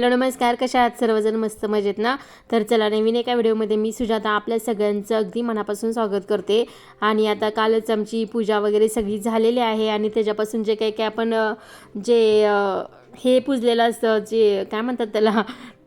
Hello नमस्कार. कशा आहात? सर्वजण मस्त मजेत ना? तर चला नवीन एका व्हिडिओमध्ये मी सुजाता आपल्या सगळ्यांचं अगदी मनापासून स्वागत करते. आणि आता कालच आमची पूजा वगैरे सगळी झालेली आहे आणि त्याच्यापासून जे काही काही आपण जे हे पुजलेलं असतं जे काय म्हणतात त्याला?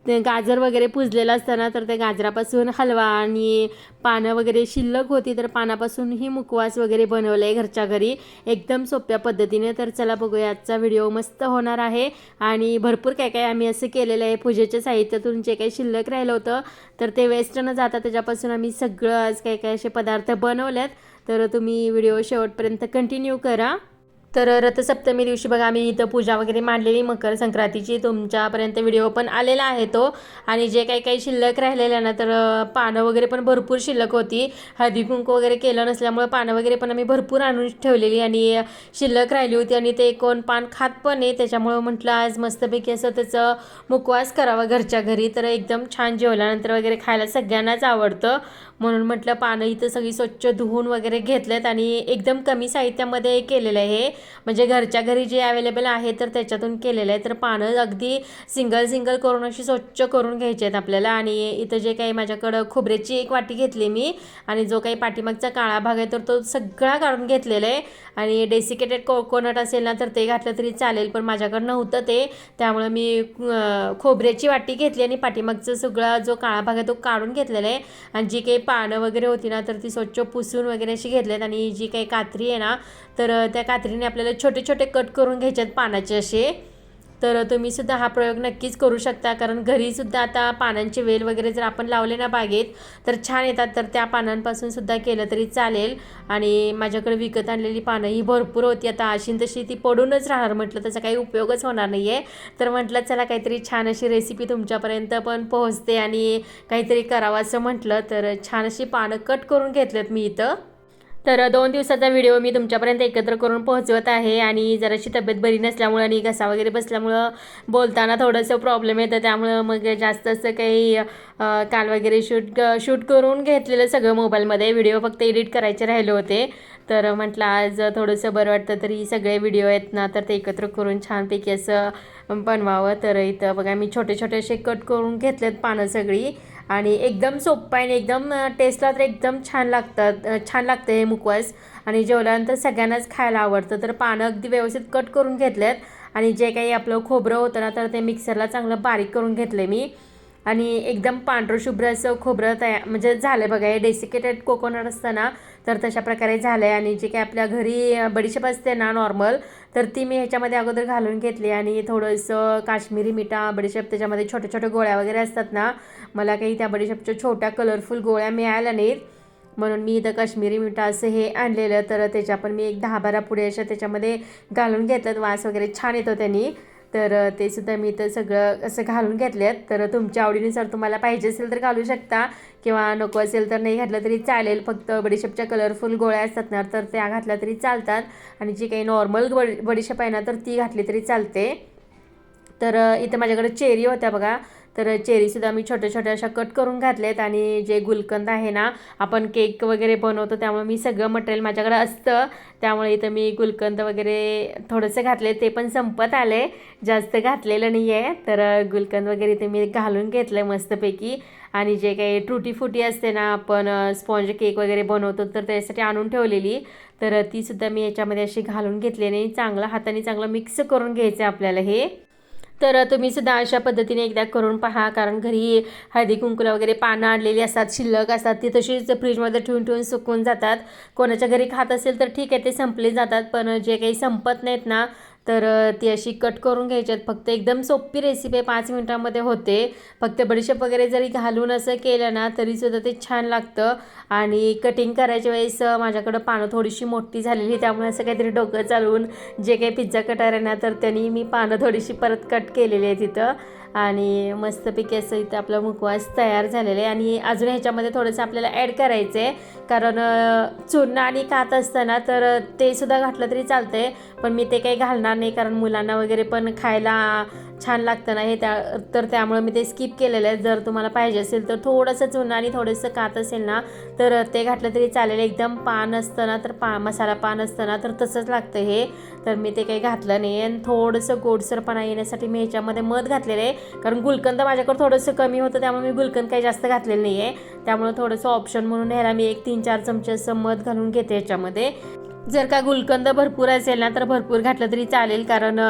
ते गाजर वगैरे पुजलेलं असताना तर ते गाजरापासून हलवा आणि पानं वगैरे शिल्लक होती तर पानापासून ही मुखवास वगैरे बनवलं आहे घरच्या घरी. एकदम सोप्या पद्धतीने तर चला बघूया आजचा व्हिडिओ मस्त होणार आहे. आणि भरपूर काय काय आम्ही असं केलेलं आहे पूजेच्या साहित्यातून जे काही शिल्लक राहिलं होतं तर ते वेस्ट न जाता त्याच्यापासून आम्ही सगळं आज काय काय असे पदार्थ बनवलेत. तर तुम्ही व्हिडिओ शेवटपर्यंत कंटिन्यू करा. तर रथसप्तमी दिवशी बघा आम्ही इथं पूजा वगैरे मांडलेली मकर संक्रांतीची. तुमच्यापर्यंत व्हिडिओ पण आलेला आहे तो. आणि जे काही काही शिल्लक राहिलेलं ना तर पानं वगैरे पण भरपूर शिल्लक होती. हळदी कुंकू वगैरे केलं नसल्यामुळे पानं वगैरे पण आम्ही भरपूर आणून ठेवलेली आणि शिल्लक राहिली होती आणि ते कोण पान खात पण आहे. त्याच्यामुळं म्हटलं आज मस्तपैकी असं त्याचं मुखवास करावा घरच्या घरी. तर एकदम छान जेवल्यानंतर वगैरे खायला सगळ्यांनाच आवडतं. म्हणून म्हटलं पानं इथं सगळी स्वच्छ धुवून वगैरे घेतलेत आणि एकदम कमी साहित्यामध्ये केलेलं आहे म्हणजे घरच्या घरी जे अवेलेबल आहे तर त्याच्यातून केलेलं आहे. तर पानं अगदी सिंगल सिंगल करून अशी स्वच्छ करून घ्यायची आहेत आपल्याला. आणि इथं जे काही माझ्याकडं खोबऱ्याची एक वाटी घेतली मी आणि जो काही पाठीमागचा काळा भाग आहे तर तो सगळा काढून घेतलेला आहे. आणि डेसिकेटेड कोकोनट असेल ना तर ते घातलं तरी चालेल पण माझ्याकडं नव्हतं ते. त्यामुळे मी खोबऱ्याची वाटी घेतली आणि पाठीमागचा सगळा जो काळा भाग आहे तो काढून घेतलेला आहे. आणि जी काही पानं वगैरे होती ना तर ती स्वच्छ पुसून वगैरे अशी घेतल्यात आणि जी काही कात्री आहे ना तर त्या कात्रीने आपल्याला छोटे छोटे कट करून घ्यायचे आहेत पानाचे असे. तर तुम्ही सुद्धा हा प्रयोग नक्कीच करू शकता. कारण घरीसुद्धा आता पानांचे वेल वगैरे जर आपण लावले ना बागेत तर छान येतात. तर त्या पानांपासून सुद्धा केलं तरी चालेल. आणि माझ्याकडे विकत आणलेली पानं ही भरपूर होती. आता अशी तशी ती पडूनच राहणार. म्हटलं त्याचा काही उपयोगच होणार नाही आहे तर म्हटलं चला काहीतरी छान अशी रेसिपी तुमच्यापर्यंत पण पोहोचते आणि काहीतरी करावं असं म्हटलं. तर छान अशी पानं कट करून घेतलेत मी इथं. तर दोन दिवसाचा व्हिडिओ मी तुमच्यापर्यंत एकत्र करून पोहोचवत आहे आणि जराशी तब्येत बरी नसल्यामुळं आणि घसा वगैरे बसल्यामुळं बोलताना थोडंसं प्रॉब्लेम येतं. त्यामुळं मग जास्त असं काही काल वगैरे शूट शूट करून घेतलेलं सगळं मोबाईलमध्ये. व्हिडिओ फक्त एडिट करायचे राहिले होते. तर म्हटलं आज थोडंसं बरं वाटतं तरी सगळे व्हिडिओ आहेत ना तर ते एकत्र करून छानपैकी असं बनवावं. तर इथं बघा मी छोटे छोटे असे कट करून घेतलेत पानं सगळी. आणि एकदम सोपं आहे आणि एकदम टेस्टला तर एकदम छान लागतात छान लागतं हे मुकवास. आणि जेवल्यानंतर सगळ्यांनाच खायला आवडतं. तर पानं अगदी व्यवस्थित कट करून घेतलेत. आणि जे काही आपलं खोबरं होतं ना तर ते मिक्सरला चांगलं बारीक करून घेतलं मी. आणि एकदम पांढरं शुभ्र असं खोबरं तयार म्हणजे झालं बघा हे डेसिकेटेड कोकोनट असतं ना तर तशा प्रकारे झालं आहे आणि जे काही आपल्या घरी बडीशेप असते ना नॉर्मल तर ती मी ह्याच्यामध्ये अगोदर घालून घेतली. आणि थोडंसं काश्मीरी मिठा बडीशेप त्याच्यामध्ये छोट्या छोट्या गोळ्या वगैरे असतात ना मला काही त्या बडीशेपच्या छोट्या कलरफुल गोळ्या मिळाल्या नाहीत. म्हणून मी इथं काश्मीरी मिठा असं हे आणलेलं. तर त्याच्या पण मी एक दहा बारा पुढे अशा त्याच्यामध्ये घालून घेतलं वास वगैरे छान येतो त्यांनी. तर ते सुद्धा मी इथं सगळं असं घालून घेतलेत. तर तुमच्या आवडीनुसार तुम्हाला पाहिजे असेल तर घालू शकता. किंवा नको असेल तर नाही घातलं तरी चालेल. फक्त बडीशेपच्या कलरफुल गोळ्या असतात ना तर त्या घातल्या तरी चालतात. आणि जी काही नॉर्मल बडी बडीशेप आहे ना तर ती घातली तरी चालते. तर इथं माझ्याकडे चेरी होत्या बघा. तर चेरीसुद्धा मी छोट्या छोट्या अशा कट करून घातलेत आणि जे गुलकंद आहे ना आपण केक वगैरे बनवतो त्यामुळे मी सगळं मटेरियल माझ्याकडे असतं. त्यामुळे इथं मी गुलकंद वगैरे थोडंसं घातले ते पण संपत आले जास्त घातलेलं नाही आहे तर गुलकंद वगैरे इथे मी घालून घेतलं मस्तपैकी. आणि जे काही ट्रुटी फुटी असते ना आपण स्पॉन्ज केक वगैरे बनवतो तर त्यासाठी आणून ठेवलेली. तर तीसुद्धा मी याच्यामध्ये अशी घालून घेतली आणि चांगलं हाताने चांगलं मिक्स करून घ्यायचं आहे आपल्याला हे. तर तुम्ही सुद्धा अशा पद्धतीने एकदा करून पहा कारण घरी हळदी कुंकुला वगैरे पानं आणलेली असतात शिल्लक असतात ती तशीच फ्रीजमध्ये ठेवून ठेवून सुकून जातात. कोणाच्या घरी खात असेल तर ठीक आहे ते संपले जातात पण जे काही संपत नाहीत ना तर ती अशी कट करून घ्यायच्यात फक्त एकदम सोपी रेसिपी आहे पाच मिनटामध्ये होते. फक्त बडीशेप वगैरे जरी घालून असं केलं ना तरीसुद्धा ते छान लागतं. आणि कटिंग करायच्या वेळेस माझ्याकडं पानं थोडीशी मोठी झालेली त्यामुळे असं काहीतरी डोकं चालवून जे काही पिझ्झा कटार आहे ना तर त्यांनी मी पानं थोडीशी परत कट केलेली आहे तिथं. आणि मस्तपैकी असं इथं आपला मुखवास तयार झालेला आहे. आणि अजून ह्याच्यामध्ये थोडंसं आपल्याला ॲड करायचं आहे कारण चूर्ण आणि कात असताना तर ते सुद्धा घातलं तरी चालतं आहे पण मी ते काही घालणार नाही कारण मुलांना वगैरे पण खायला छान लागतं ना हे त्या तर त्यामुळे मी ते स्किप केलेलं आहे. जर तुम्हाला पाहिजे असेल तर थोडंसं चुना आणि थोडंसं कात असेल ना तर ते घातलं तरी चालेल. एकदम पान असतं ना तर पा मसाला पान असतं ना तर तसंच लागतं हे. तर मी ते काही घातलं नाही आणि थोडंसं गोडसरपणा येण्यासाठी मी ह्याच्यामध्ये मध घातलेलं आहे. कारण गुलकंद माझ्याकडे थोडंसं कमी होतं त्यामुळे मी गुलकंद काही जास्त घातलेलं नाही आहे. त्यामुळे थोडंसं ऑप्शन म्हणून ह्याला मी एक तीन चार चमचे असं मध घालून घेते ह्याच्यामध्ये. जर का गुलकंद भरपूर असेल ना तर भरपूर घातलं तरी चालेल. कारण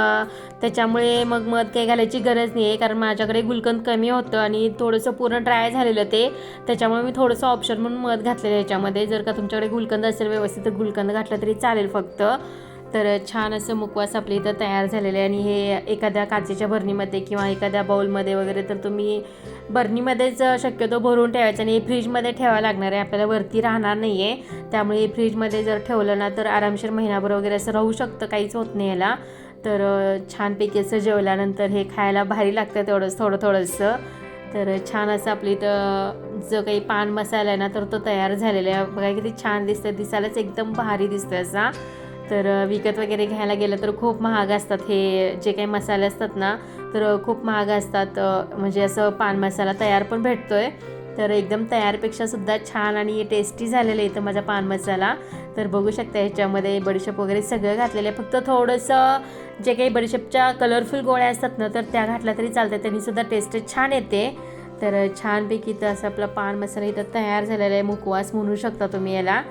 त्याच्यामुळे मग मध काही घालायची गरज नाही आहे कारण माझ्याकडे गुलकंद कमी होतं आणि थोडंसं पूर्ण ड्राय झालेलं ते. त्याच्यामुळे मी थोडंसं ऑप्शन म्हणून मध घातलेलं याच्यामध्ये. जर का तुमच्याकडे गुलकंद असेल व्यवस्थित तर गुलकंद घातलं तरी चालेल फक्त. तर छान असं मुकवास आपल्या इथं तयार झालेलं आहे. आणि हे एखाद्या काचेच्या भरणीमध्ये किंवा एखाद्या बाऊलमध्ये वगैरे तर तुम्ही भरणीमध्येच शक्यतो भरून ठेवायचं आणि हे फ्रीजमध्ये ठेवावं लागणार आहे. आपल्याला वरती राहणार नाही आहे त्यामुळे हे फ्रीजमध्ये जर ठेवलं ना तर आरामशीर महिनाभर वगैरे असं राहू शकतं. काहीच होत नाही याला. तर छानपैकी असं जेवल्यानंतर हे खायला भारी लागतं तेवढंच थोडं थोडंसं. तर छान असं आपली इथं जो काही पान मसाला आहे ना तर तो तयार झालेला आहे. बघा किती छान दिसतं दिसायलाच एकदम भारी दिसतं असा. तर विकत वगैरे घ्यायला गेलं तर खूप महाग असतात हे जे काही मसाले असतात ना तर खूप महाग असतात. म्हणजे असं पान मसाला तयार पण भेटतो आहे तर एकदम तयारपेक्षा सुद्धा छान आणि टेस्टी झालेलं आहे इथं माझा पान मसाला. तर बघू शकता ह्याच्यामध्ये बडीशेप वगैरे सगळं घातलेलं आहे. फक्त थोडंसं जे काही बडीशेपच्या कलरफुल गोळ्या असतात ना तर त्या घातल्या तरी चालतात त्यांनी सुद्धा टेस्ट छान येते. तर छानपैकी इथं असं आपला पान मसाला इथं तयार झालेला आहे. मुकवास म्हणू शकता तुम्ही याला.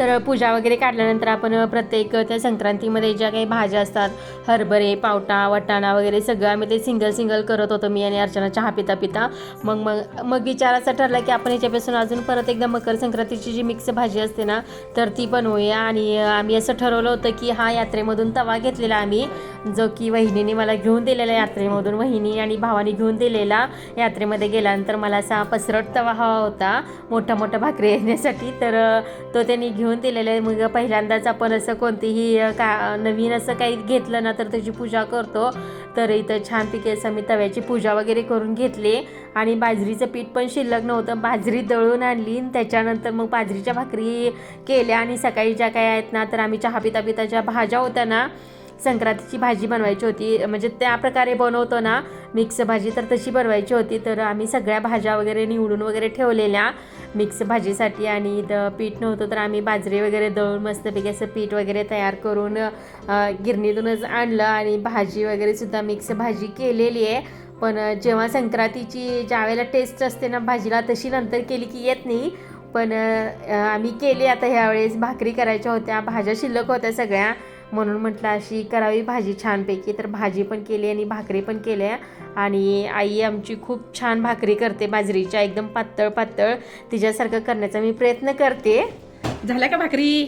तर पूजा वगैरे काढल्यानंतर आपण प्रत्येक त्या संक्रांतीमध्ये ज्या काही भाज्या असतात हरभरे पावटा वटाणा वगैरे सगळं आम्ही ते सिंगल सिंगल करत होतो मी आणि अर्चना चहा पिता पिता. मग मग मग विचार असा ठरला की आपण ह्याच्यापासून अजून परत एकदा मकर संक्रांतीची जी मिक्स भाजी असते ना तर ती बनवूया. आणि आम्ही असं ठरवलं होतं की हा यात्रेमधून तवा घेतलेला आम्ही जो की वहिनीने मला घेऊन दिलेला यात्रेमधून वहिनी आणि भावानी घेऊन दिलेला यात्रेमध्ये गेल्यानंतर मला असा पसरट तवा हवा होता मोठा मोठा भाकरी येण्यासाठी. तर तो त्यांनी घेऊन दिलेलं आहे. मग पहिल्यांदाच आपण असं कोणतीही का नवीन असं काही घेतलं ना तर त्याची पूजा करतो. तर इथं छानपैकी असं मी तव्याची पूजा वगैरे करून घेतली. आणि बाजरीचं पीठ पण शिल्लक नव्हतं. बाजरी दळून आणली आणि त्याच्यानंतर मग बाजरीच्या भाकरी केल्या. आणि सकाळी ज्या काय आहेत ना तर आम्ही चहा पिता पिताच्या भाज्या होत्या ना संक्रांतीची भाजी बनवायची होती. म्हणजे त्या प्रकारे बनवतो ना मिक्स भाजी तर तशी बनवायची होती. तर आम्ही सगळ्या भाज्या वगैरे निवडून वगैरे ठेवलेल्या मिक्स भाजीसाठी. आणि इथं पीठ नव्हतं तर आम्ही बाजरी वगैरे दळून मस्तपैकी असं पीठ वगैरे तयार करून गिरणीतूनच आणलं. आणि भाजी वगैरे सुद्धा मिक्स भाजी केलेली आहे. पण जेव्हा संक्रांतीची ज्यावेळेला टेस्ट असते ना भाजीला तशी नंतर केली की येत नाही. पण आम्ही केली. आता ह्यावेळेस भाकरी करायच्या होत्या. भाज्या शिल्लक होत्या सगळ्या. म्हणून म्हटलं अशी करावी भाजी छानपैकी. तर भाजी पण केली आणि भाकरी पण केल्या. आणि आई आमची खूप छान भाकरी करते बाजरीच्या एकदम पातळ पातळ. तिच्यासारखं करण्याचा मी प्रयत्न करते. झाल्या का भाकरी?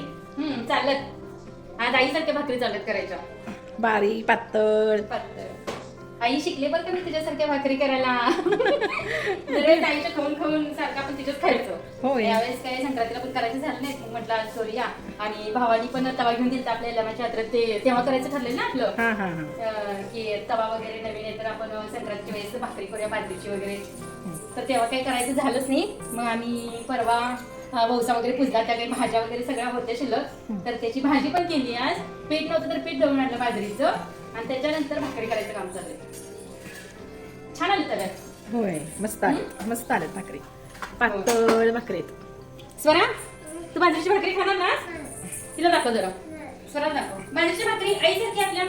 चालत. आज आईसारख्या भाकरी चालत करायच्या. बारीक पातळ. आई शिकले बरं का मी तिच्यासारख्या भाकरी करायला. दरवेळेस आईच्या खाऊन खाऊन सारखं आपण तिच्याच खायचो. होय. यावेळेस काय संक्रांतीला पण करायचं झालं नाही. मग म्हटलं आज सॉरी या आणि भावानी पण तवा घेऊन दिलता आपल्या लग्नाच्या यात्रेत ते तेव्हा करायचं ठरलं ना आपलं. हा हा हा. अं, की तवा वगैरे नवीन आहे तर आपण संक्रांतीच्या वेळेस भाकरी करूया बाजरीची वगैरे. तर तेव्हा काही करायचं झालंच नाही. मग आम्ही परवा वौसा वगैरे पुजला त्या काही भाज्या वगैरे सगळ्या होत्या शिल्लक. तर त्याची भाजी पण केली आज. पीठ नव्हतं तर पीठ दळून आणलं बाजरीचं. आणि त्याच्यानंतर भाकरी करायचं काम चाललंय छान आलं तव्यात. होय मस्त आले. मस्त आले भाकरी. पातळ भाकरी. स्वरा तू बाजरीची भाकरी खाणार ना? तिला दाखव जरा. स्वरा दाखव. बाजरीची भाकरी आईसारखी आपल्या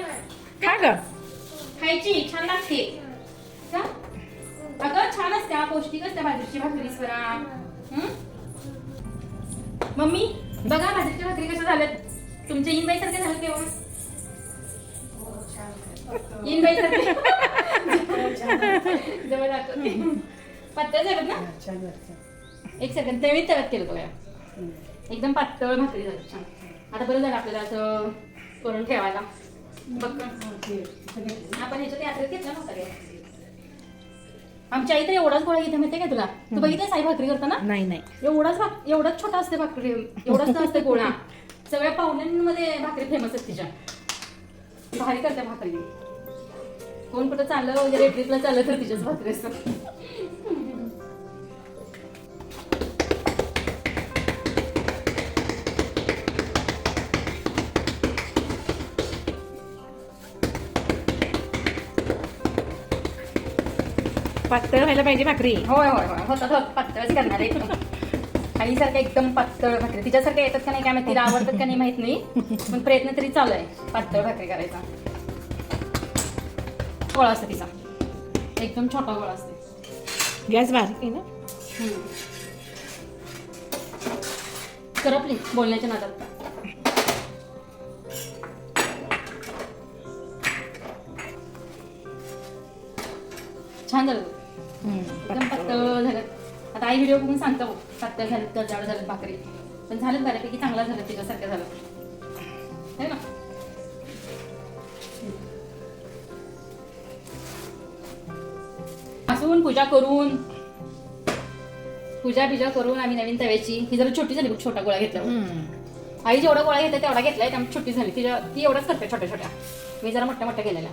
खा ग. खायची छान लागते? अगं छान असते पौष्टिक असते बाजरीची भाकरी स्वरा. हं? मम्मी बघा बाजरीच्या भाकरी कशा झाल्यात. तुमच्या इनबाई सारखे झालं केव्हा इनबाई सारखे जवळ दाखव. पातळ झालं ना? एक सेकंड तेवढी तळत केलं बघा. एकदम पातळ भाकरी झाली. छान. आता बरं झालं आपल्याला असं करून ठेवायला. बघ. आपण ह्याच्यात यात्रेत घेतला ना सगळ्या आमच्या आई तर एवढाच गोळा घेते माहितीये का तुला? तू बघितलं साई भाकरी करताना? नाही नाही. एवढाच भाक एवढाच छोटा असते भाकरी एवढाच असते गोळा. सगळ्या पाहुण्यांमध्ये भाकरी फेमस असते तिच्या. भारी करते भाकरी. कोण कुठं चाललं वगैरे ट्रिपला चाललं तर तिच्याच भाकरी असतात. पातळ व्हायला पाहिजे भाकरी. होय होय होय. होतात होत. पातळच करणार आहे. आईसारखं एकदम पातळ भाकरी. तिच्यासारख्या येतात का नाही काय माहिती तिला आवडतात का नाही माहीत नाही. पण प्रयत्न तरी चालू आहे. पातळ भाकरी करायचा. गोळा असतो तिचा. एकदम छोटा गोळा असते. गॅस बारीक आहे ना? करपली बोलण्याच्या नादात. छान झालं. आई व्हिडिओ बघून सांगता बघ. पातळ झालं तर जाड झालं भाकरी. पण झालं बऱ्यापैकी चांगला झालं तिच्यासारखं झालं. है ना? असून पूजा करून पूजा बिजा करून आम्ही नवीन तव्याची ही जरा छोटी झाली बघ छोटा गोळा घेतला आई जेवढा गोळा घेते तेवढा घेतलाय त्यामुळे छोटी झाली. तिच्या ती एवढाच करते छोट्या छोट्या. मी जरा मोठ्या मोठ्या केलेल्या.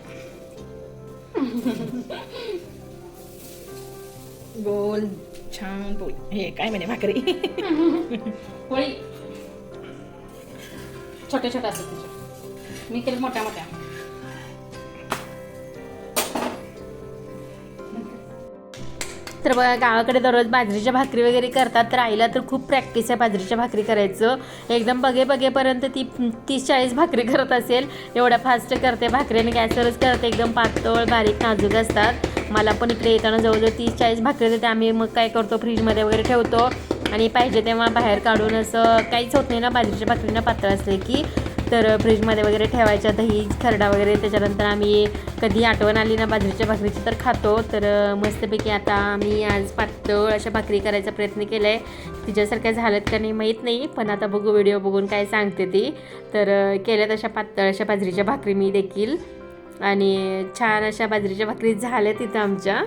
गोल. छान पोळी हे काय म्हणे भाकरी पोळी छोट्या छोट्या असतात तिच्या मी केलं मोठ्या मोठ्या तर बघा गावाकडे दररोज बाजरीच्या भाकरी वगैरे करतात. तर आईला तर खूप प्रॅक्टिस आहे बाजरीच्या भाकरी करायचं. एकदम बघे बघेपर्यंत ती तीस चाळीस भाकरी करत असेल. एवढ्या फास्ट करते भाकरी आणि गॅसवरच करते. एकदम पातळ बारीक नाजूक असतात. मला पण इकडे येताना जवळजवळ तीस चाळीस भाकरी देते. आम्ही मग काय करतो फ्रीजमध्ये वगैरे ठेवतो. आणि पाहिजे तेव्हा बाहेर काढून असं काहीच होत नाही ना बाजरीच्या भाकरीनं पातळ असले की. तर फ्रीजमध्ये वगैरे ठेवायच्या दही खरडा वगैरे. त्याच्यानंतर आम्ही कधी आठवण आली ना बाजरीच्या भाकरीची तर खातो. तर मस्तपैकी आता आम्ही आज पातळ अशा भाकरी करायचा प्रयत्न केला आहे तिच्यासारख्या झाल्यात का नाही माहीत नाही पण आता बघू व्हिडिओ बघून काय सांगते ती. तर केल्यात अशा पातळ अशा बाजरीच्या भाकरी मी देखील. आणि छान अशा बाजरीच्या भाकरी झाल्या तिथं आमच्या.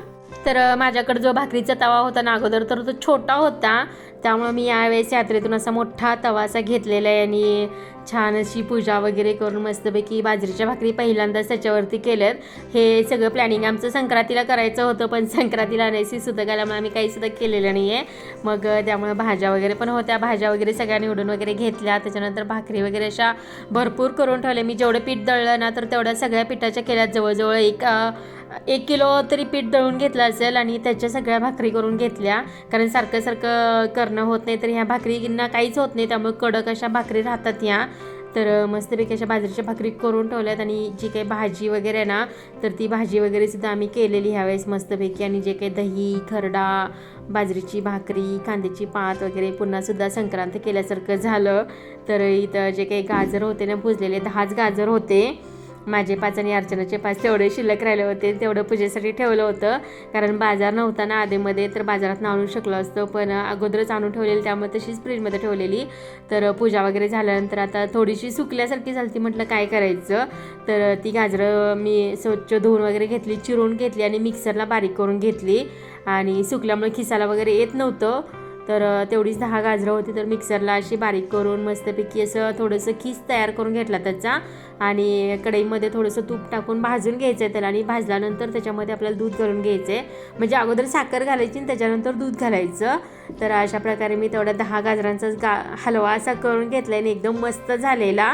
तर माझ्याकडे जो भाकरीचा तवा होता ना अगोदर तर तो छोटा होता. त्यामुळं मी यावेळेस यात्रेतून असा मोठा तवासा घेतलेला आहे आणि छान अशी पूजा वगैरे करून मस्तपैकी बाजरीच्या भाकरी पहिल्यांदाच त्याच्यावरती केल्यात. हे सगळं प्लॅनिंग आमचं संक्रांतीला करायचं होतं पण संक्रांतीला अनायसी सुद्धा गेल्यामुळे आम्ही काही सुद्धा केलेलं नाही आहे मग त्यामुळे भाज्या वगैरे पण होत्या. भाज्या वगैरे सगळ्या निवडून वगैरे घेतल्या. त्याच्यानंतर भाकरी वगैरे अशा भरपूर करून ठेवल्या. मी जेवढं पीठ दळलं ना तर तेवढ्या सगळ्या पिठाच्या केल्यात. जवळजवळ एक एक किलो तरी पीठ दळून घेतलं असेल आणि त्याच्या सगळ्या भाकरी करून घेतल्या. कारण सारखं सारखं करणं होत नाही तर ह्या भाकरींना काहीच होत नाही. त्यामुळे कडक अशा भाकरी राहतात ह्या. तर मस्तपैकी अशा बाजरीच्या भाकरी करून ठेवल्यात आणि जी काही भाजी वगैरे आहे ना तर ती भाजी वगैरे सुद्धा आम्ही केलेली ह्यावेळेस मस्तपैकी. आणि जे काही दही खरडा बाजरीची भाकरी कांद्याची पात वगैरे पुन्हा सुद्धा संक्रांत केल्यासारखं झालं. तर इथं जे काही गाजर होते ना भुजलेले दहाच गाजर होते. माझे पाच आणि अर्चनाचे पाच तेवढे शिल्लक राहिले होते. तेवढं पूजेसाठी ठेवलं होतं. कारण बाजार नव्हता ना आधीमध्ये तर बाजारात आणू शकलो असतं. पण अगोदरच आणून ठेवलेली त्यामुळे तशीच फ्रीजमध्ये ठेवलेली. तर पूजा वगैरे झाल्यानंतर आता थोडीशी सुकल्यासारखी झाली म्हटलं काय करायचं? तर ती गाजरं मी स्वच्छ धुवून वगैरे घेतली चिरून घेतली आणि मिक्सरला बारीक करून घेतली. आणि सुकल्यामुळे खिसाला वगैरे येत नव्हतं. तर तेवढीच दहा गाजरं होती तर मिक्सरला अशी बारीक करून मस्तपैकी असं थोडंसं खीस तयार करून घेतला त्याचा. आणि कढईमध्ये थोडंसं तूप टाकून भाजून घ्यायचं आहे त्याला आणि भाजल्यानंतर त्याच्यामध्ये आपल्याला दूध घालून घ्यायचं आहे म्हणजे अगोदर साखर घालायची आणि त्याच्यानंतर दूध घालायचं. तर अशा प्रकारे मी तेवढ्या दहा गाजरांचा गा हलवा असा करून घेतला आणि एकदम मस्त झालेला.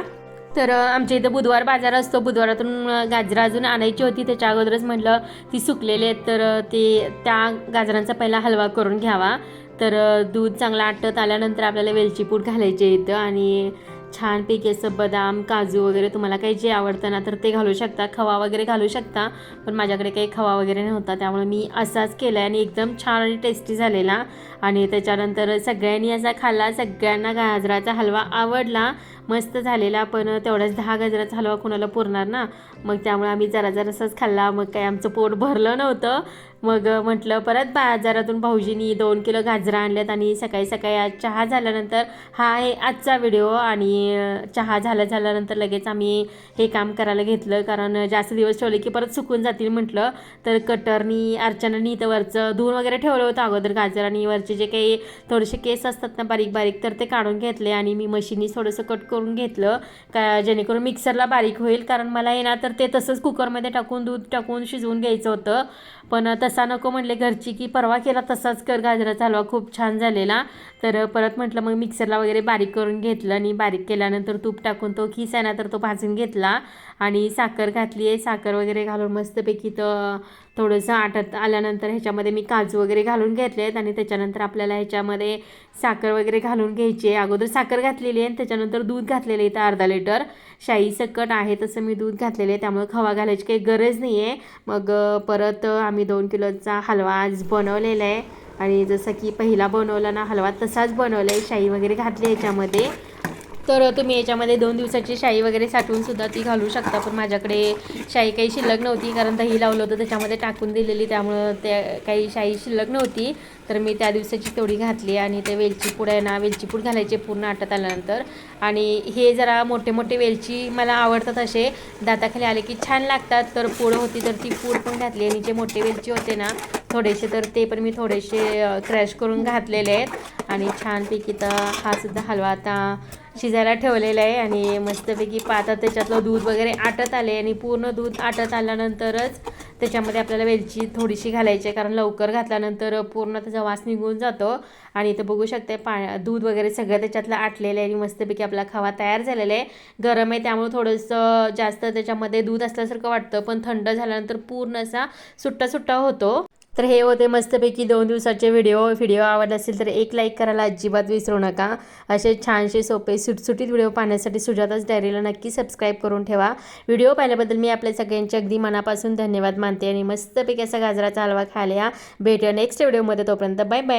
तर आमच्या इथं बुधवार बाजार असतो. बुधवारातून गाजरं अजून आणायची होती. त्याच्या अगोदरच म्हटलं ती सुकलेली आहेत तर ते त्या गाजरांचा पहिला हलवा करून घ्यावा. तर दूध चांगलं आटत आल्यानंतर आपल्याला वेलची पूड घालायची इथं आणि छानपैकी असं बदाम काजू वगैरे तुम्हाला काही जे आवडतं ना तर ते घालू शकता. खवा वगैरे घालू शकता पण माझ्याकडे काही खवा वगैरे नव्हता त्यामुळे मी असाच केला आणि एकदम छान आणि टेस्टी झालेला. आणि त्याच्यानंतर सगळ्यांनी असा खाल्ला सगळ्यांना गाजराचा हलवा आवडला मस्त झालेला पण तेवढ्याच दहा गाजराचा हलवा कोणाला पुरणार ना? मग त्यामुळे आम्ही जरा जरासाच खाल्ला मग काही आमचं पोट भरलं नव्हतं. मग म्हटलं परत बाजारातून भाऊजींनी दोन किलो गाजरं आणल्यात आणि सकाळी सकाळी आज चहा झाल्यानंतर हा आहे आजचा व्हिडिओ आणि चहा झाला झाल्यानंतर लगेच आम्ही हे काम करायला घेतलं. कारण जास्त दिवस ठेवले की परत सुकून जातील म्हटलं. तर कटरनी अर्चनानी इथं वरचं धुवून वगैरे ठेवलं होतं अगोदर गाजर आणि वरचे जे काही थोडेसे केस असतात ना बारीक बारीक तर ते काढून घेतले आणि मी मशीनी थोडंसं कट करून घेतलं. का जेणेकरून मिक्सरला बारीक होईल. कारण मला येणार ना तर ते तसंच कुकरमध्ये टाकून दूध टाकून शिजवून घ्यायचं होतं. पण तसा नको म्हटले घरची की परवा केला तसाच कर गाजराचा हलवा खूप छान झालेला. तर परत म्हटलं मग मिक्सरला वगैरे बारीक करून घेतलं आणि बारीक केल्यानंतर तूप टाकून तो खिस आहे ना तर तो भाजून घेतला. आणि साखर घातली आहे. साखर वगैरे घालून मस्तपैकी तर थोडंसं आटत आल्यानंतर ह्याच्यामध्ये मी काजू वगैरे घालून घेतले आहेत आणि त्याच्यानंतर आपल्याला ह्याच्यामध्ये साखर वगैरे घालून घ्यायची आहे. अगोदर साखर घातलेली आहे आणि त्याच्यानंतर दूध घातलेलं आहे इथं अर्धा लिटर. शाई सकट आहे तसं मी दूध घातलेलं आहे. त्यामुळे खवा घालायची काही गरज नाही आहे मग परत आम्ही दोन किलोचा हलवा आज बनवलेला आहे. आणि जसं की पहिला बनवला ना हलवा तसाच बनवला आहे. शाई वगैरे घातली याच्यामध्ये तर तुम्ही याच्यामध्ये दोन दिवसाची शाई वगैरे साठवून सुद्धा ती घालू शकता. पण माझ्याकडे शाई काही शिल्लक नव्हती कारण दही लावलं होतं त्याच्यामध्ये टाकून दिलेली त्यामुळं त्या काही शाई शिल्लक नव्हती. तर मी त्या दिवसाची तेवढी घातली आणि ते वेलचीपूड आहे ना वेलचीपूड घालायचे पूर्ण आटत आल्यानंतर. आणि हे जरा मोठे मोठे वेलची मला आवडतात असे. दाताखाली आले की छान लागतात तर पूड होती तर ती पूड पण घातली. आणि जे मोठे वेलची होते ना थोडेसे तर ते पण मी थोडेसे क्रॅश करून घातलेले आहेत. आणि छानपैकी तर हा सुद्धा हलवा आता शिजायला ठेवलेलं आहे आणि मस्तपैकी पातात त्याच्यातलं दूध वगैरे आटत आले आणि पूर्ण दूध आटत आल्यानंतरच त्याच्यामध्ये आपल्याला वेलची थोडीशी घालायची आहे. कारण लवकर घातल्यानंतर पूर्ण त्याचा वास निघून जातो. आणि इथं बघू शकते पा दूध वगैरे सगळं त्याच्यातलं आटलेलं आहे आणि मस्तपैकी आपला खवा तयार झालेला आहे. गरम आहे त्यामुळे थोडंसं जास्त त्याच्यामध्ये दूध असल्यासारखं वाटतं पण थंड झाल्यानंतर पूर्ण असा सुट्टा सुट्टा होतो. तर हे होते मस्तपैकी दोन दिवसाचे व्हिडिओ. व्हिडिओ आवडला असेल तर एक लाईक करायला अजिबात विसरू नका. असे छानसे सोपे सुटसुटीत व्हिडिओ पाहण्यासाठी सुजाताच डायरीला नक्की सबस्क्राईब करून ठेवा. व्हिडिओ पाहिल्याबद्दल मी आपल्या सगळ्यांचे अगदी मनापासून धन्यवाद मानते आणि मस्तपैकी असा गाजराचा हलवा खायला या. भेटूया नेक्स्ट व्हिडिओमध्ये तोपर्यंत बाय बाय